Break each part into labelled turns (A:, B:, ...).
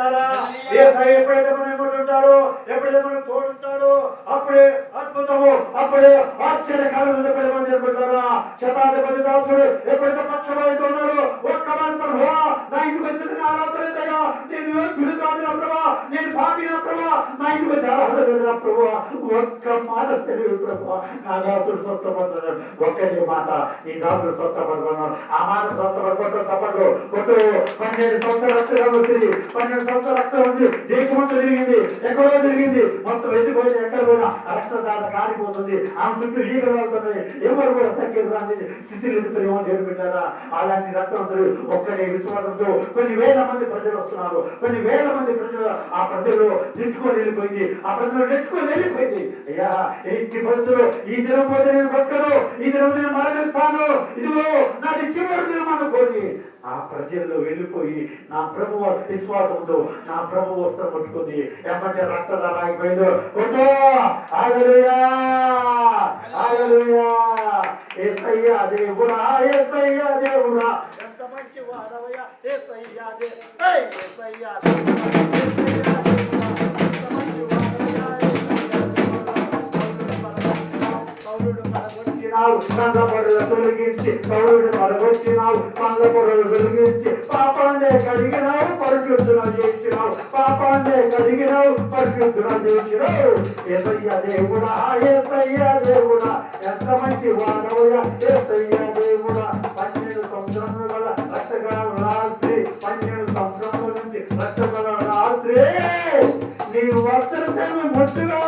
A: చేస్తారా? ఎప్పుడైతే మనం ఎప్పుడు ఉంటాడో ఎప్పుడైతే మనం తోడుంటాడో అద్భుతము అప్పుడే ఆశ్చర్యకాలం నిలబడతారా శతాధిపతి దాసుడు ఎప్పుడైతే పక్షమైతే ఉన్నాడు. ఒక్క మాట ప్రభా నా ఇంటికి వచ్చిన నా ఆరాధనయ్యా నేను యోగ్యుడు కాదు నా ప్రభా. నేను పాపిన ప్రభా. నా ఇంటికి వచ్చి ఆరాధన నా ప్రభా. ఒక్క మాట తెలియదు ప్రభా. నా దాసుడు స్వస్థపడుతున్నాడు ఒక్కటి మాట. నీ దాసుడు స్వస్థపడుతున్నాడు ఆ మాట స్వస్థపడుకుంటూ తప్పదు. కొట్టు. పన్నెండు సంవత్సరాల రక్తం వచ్చింది. పన్నెండు సంవత్సరాల రక్తం ఉంది. దేశమంతా తిరిగింది. ఎక్కడో తిరిగింది. మొత్తం వెళ్ళిపోయింది ఎక్కడ పోయినా రక్తదాత కారిపోతుంది. ఆ చుట్టూ ఈగలు వెళ్తున్నాయి ఎవరు కూడా తగ్గిరాని స్థితిలో ఏమో దేవుడు పెట్టారా అలాంటి రక్తవంతులు ఒక్కడే విశ్వాసంతో కొన్ని వేల మంది ప్రజలు వస్తున్నారు. కొన్ని వేల మంది ప్రజలు ఆ ప్రజలు నెచ్చుకొని వెళ్ళిపోయింది. ఆ ప్రజలు నెచ్చుకొని వెళ్ళిపోయింది. అయ్యా ఎట్టి పరిస్థితులు ఈ దినం పోతే నేను బతకను? ఈ దినం నేను మరణిస్తాను. ఇదిగో నాది చివరి దినం అనుకోని ఆ ప్రజల్లో వెళ్ళిపోయి నా ప్రభు విశ్వాసంతో నా ప్రభు వస్త్రం పట్టుకుంది. ఎమ్మటే రక్తధార ఆగిపోయిందో కొట్టో ఆగలుయా ఆగలుయా ఏసయ్యా దేవుడా ఏసయ్యా దేవుడా! ఎంత మంచి వాడవయ్యా ఏసయ్యా దేవుడా ఏసయ్యా పౌరుడు పడగొట్టినావు కందపొరలు తొలగించి పౌరుడు పడగొట్టినావు కందపొరలు తొలగించి పాపాన్నే కడిగినావు పరిశుద్ధున చేసినావు పాపాన్నే కడిగినావు చేసినావు ఏసయ్య దేవుడా ఏసయ్య దేవుడా ఎంత మంచి ఏసయ్య దేవుడా. పన్నెండు గల రాత్రి పన్నెండు సంవత్సరముల నుంచి రాత్రి. నీవు వస్త్రము ముట్టుగా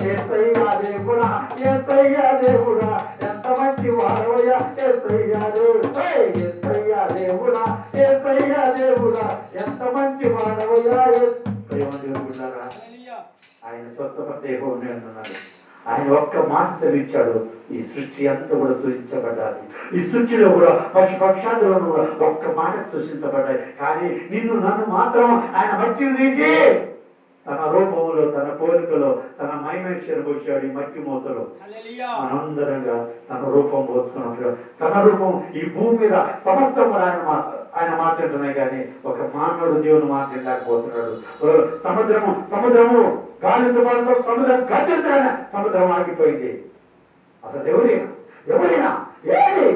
A: ఆగింది దేవుడా ఏసయ్యా దేవుడా ఎంత మంచి వాడవయ్యా ఏసయ్యా దేవుడా ఏసయ్యా దేవుడా ఏసయ్యా దేవుడా ఎంత మంచి వాడవయ్యా ప్రేమ దేవుడారా ఆయన ఉన్నాడు ఆయన ఒక్క మాట సెలవిచ్చాడు ఈ సృష్టి అంతా కూడా సృష్టించబడ్డాది ఈ సృష్టిలో కూడా పశు పక్షాదులను కూడా ఒక్క మాట సృష్టించబడ్డాయి. కానీ నిన్ను నన్ను మాత్రం ఆయన మట్టిని తీసి తన రూపంలో తన పోలికలో తన మైమేశ్వరం వచ్చాడు ఈ మట్టి మోసలో. మనందరంగా తన రూపం పోసుకున్నట్లు తన రూపం ఈ భూమి మీద సమస్తం కూడా ఆయన ఆయన మాట్లాడుతున్నాయి కానీ ఒక మానవుడు దేవుని మాట్లాడలేకపోతున్నాడు సముద్రము సముద్రము గాలి తుఫానుతో సముద్రం గర్జించగానే సముద్రం ఆగిపోయింది. అసలు ఎవరైనా ఎవరైనా ఏది?